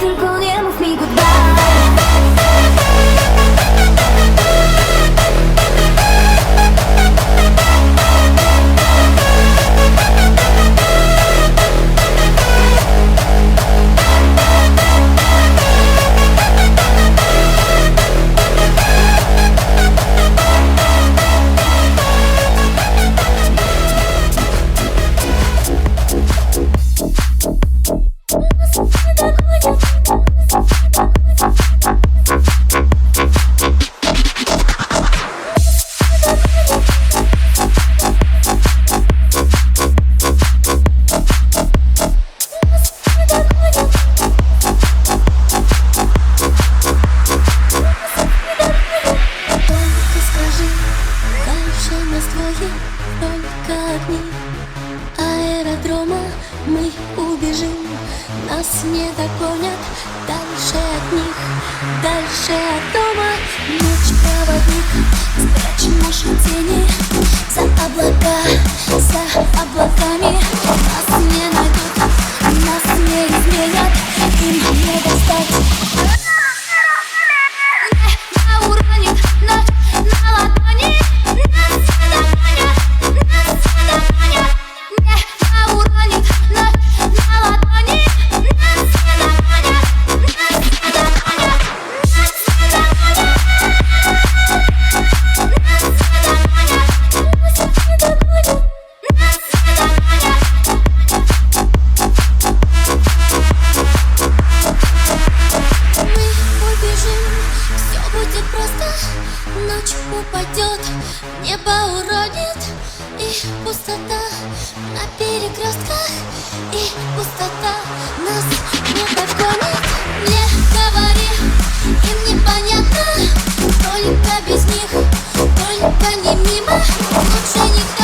뜨거 Нас не догонят. Дальше от них, дальше от дома. Ночь проводник, спрячем наши тени. За облака, за облаками. Нас не найдут, нас не изменят. Им не достать. упадет, небо уронит И пустота на перекрестках И пустота нас не догонит. Мне говори, им непонятно Только без них, только не мимо. Лучше не